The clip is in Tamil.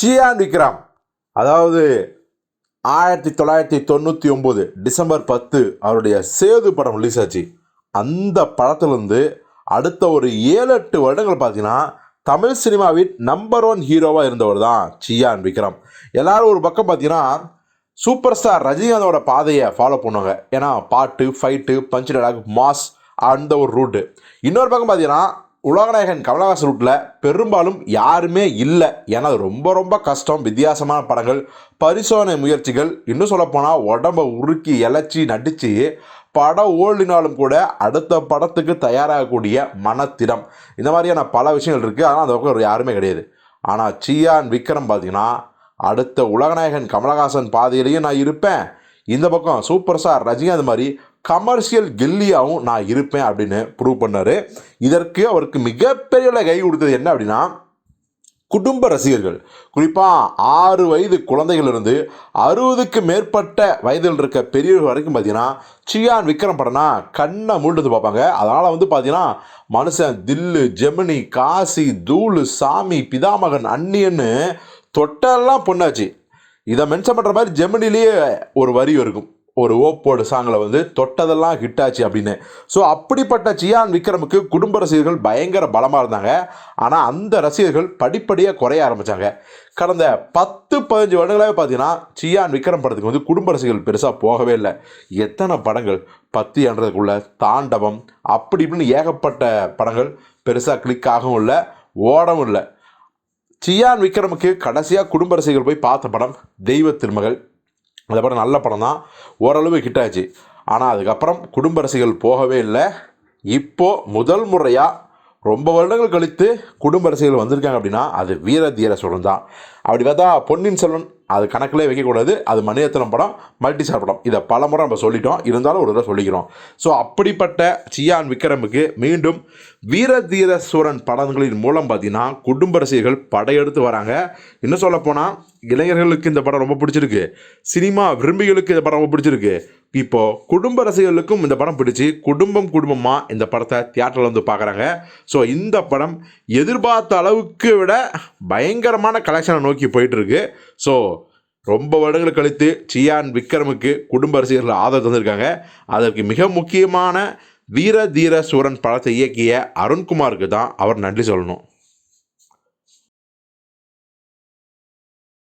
சியான் விக்ரம். அதாவது ஆயிரத்தி தொள்ளாயிரத்தி தொண்ணூற்றி ஒம்பது டிசம்பர் பத்து அவருடைய சேது படம் ரிலீஸ் ஆச்சு. அந்த படத்துலேருந்து அடுத்த ஒரு ஏழு எட்டு வருடங்கள் பார்த்தீங்கன்னா தமிழ் சினிமாவின் நம்பர் ஒன் ஹீரோவாக இருந்தவர் தான் சியான் விக்ரம். எல்லாரும் ஒரு பக்கம் பார்த்தீங்கன்னா சூப்பர் ஸ்டார் ரஜினிகாந்தோட பாதையை ஃபாலோ பண்ணுவாங்க. ஏன்னா பாட்டு ஃபைட்டு பஞ்ச் டயலாக் மாஸ் அந்த ஒரு ரூட்டு இன்னொரு பக்கம் பார்த்தீங்கன்னா உலகநாயகன் கமலஹாசன் ரூட்டில் பெரும்பாலும் யாருமே இல்லை. ஏன்னா அது ரொம்ப ரொம்ப கஷ்டம் வித்தியாசமான படங்கள் பரிசோதனை முயற்சிகள் இன்னும் சொல்லப்போனால் உடம்ப உருக்கி இழைச்சி நடித்து படம் ஓடினாலும் கூட அடுத்த படத்துக்கு தயாராகக்கூடிய மனத்திடம் இந்த மாதிரியான பல விஷயங்கள் இருக்குது ஆனால் அந்த பக்கம் யாருமே கிடையாது. ஆனால் சியான் விக்ரம் பார்த்தீங்கன்னா அடுத்த உலகநாயகன் கமலஹாசன் பாதையிலையும் நான் இருப்பேன். இந்த பக்கம் சூப்பர் ஸ்டார் ரஜினி அது மாதிரி கமர்ஷியல் கெல்லியாகவும் நான் இருப்பேன் அப்படின்னு ப்ரூவ் பண்ணார். இதற்கு அவருக்கு மிகப்பெரிய கை கொடுத்தது என்ன அப்படின்னா குடும்ப ரசிகர்கள். குறிப்பாக ஆறு வயது குழந்தைகளிலிருந்து அறுபதுக்கு மேற்பட்ட வயதில் இருக்க பெரியவர்கள் வரைக்கும் பார்த்தீங்கன்னா சியான் விக்ரம் படம்னா கண்ணை மூழ்ந்து பார்ப்பாங்க. அதனால் வந்து பார்த்தீங்கன்னா மனுஷன் தில்லு ஜெமினி காசி தூளு சாமி பிதாமகன் அன்னியன்னு தொட்டெல்லாம் பொண்ணாச்சு. இதை மென்ஷன் பண்ணுற மாதிரி ஜெமினிலேயே ஒரு வரி இருக்கும். ஒரு ஓப்போடு சாங்கில் வந்து தொட்டதெல்லாம் ஹிட் ஆச்சு அப்படின்னு. ஸோ அப்படிப்பட்ட சியான் விக்ரமுக்கு குடும்ப ரசிகர்கள் பயங்கர பலமாக இருந்தாங்க. ஆனால் அந்த ரசிகர்கள் படிப்படியாக குறைய ஆரம்பித்தாங்க கடந்த பத்து பதினஞ்சு வருடங்களாகவே பார்த்தீங்கன்னா சியான் விக்ரம் படத்துக்கு வந்து குடும்ப ரசிகர்கள் பெருசாக போகவே இல்லை. எத்தனை படங்கள் பத்து என்றதுக்குள்ள தாண்டவம் அப்படி இப்படின்னு ஏகப்பட்ட படங்கள் பெருசாக கிளிக் ஆகவும் இல்லை ஓடவும் இல்லை. சியான் விக்ரமுக்கு கடைசியாக குடும்ப ரசிகர்கள் போய் பார்த்த படம் தெய்வ திருமகள் அந்த படம் நல்ல படம் தான் ஓரளவு ஹிட் ஆச்சு. ஆனால் அதுக்கப்புறம் குடும்ப ரசிகள் போகவே இல்லை. இப்போது முதல் முறையாக ரொம்ப வருடங்கள் கழித்து குடும்ப ரசிகர்கள் வந்திருக்காங்க அப்படின்னா அது வீர தீர சொல்லம் தான் அப்படி பார்த்தா பொன்னின் செல்வன் அது கணக்கிலே வைக்கக்கூடாது அது மணியத்தனம் படம் மல்டிஸ்டார் படம். இதை பல முறை நம்ம சொல்லிட்டோம் இருந்தாலும் ஒரு தடவை சொல்லிக்கிறோம். ஸோ அப்படிப்பட்ட சியான் விக்ரமுக்கு மீண்டும் வீரதீர சூரன் படங்களின் மூலம் பார்த்தீங்கன்னா குடும்ப ரசிகர்கள் படையெடுத்து வராங்க. இன்னும் சொல்லப்போனால் இளைஞர்களுக்கு இந்த படம் ரொம்ப பிடிச்சிருக்கு. சினிமா விரும்பிகளுக்கு இந்த படம் ரொம்ப பிடிச்சிருக்கு. இப்போது குடும்ப ரசிகர்களுக்கும் இந்த படம் பிடிச்சி குடும்பம் குடும்பமாக இந்த படத்தை தியேட்டரில் வந்து பார்க்குறாங்க. ஸோ இந்த படம் எதிர்பார்த்த அளவுக்கு விட பயங்கரமான கலெக்ஷனை நோக்கி போயிட்டுருக்கு ஸோ ரொம்ப வருடங்கள் கழித்து சியான் விக்ரமுக்கு குடும்ப ரசிகர்கள் ஆதரவு தந்திருக்காங்க. அதற்கு மிக முக்கியமான வீர தீர சூரன் படத்தை இயக்கிய அருண்குமாருக்கு தான் அவர் நன்றி சொல்லணும்.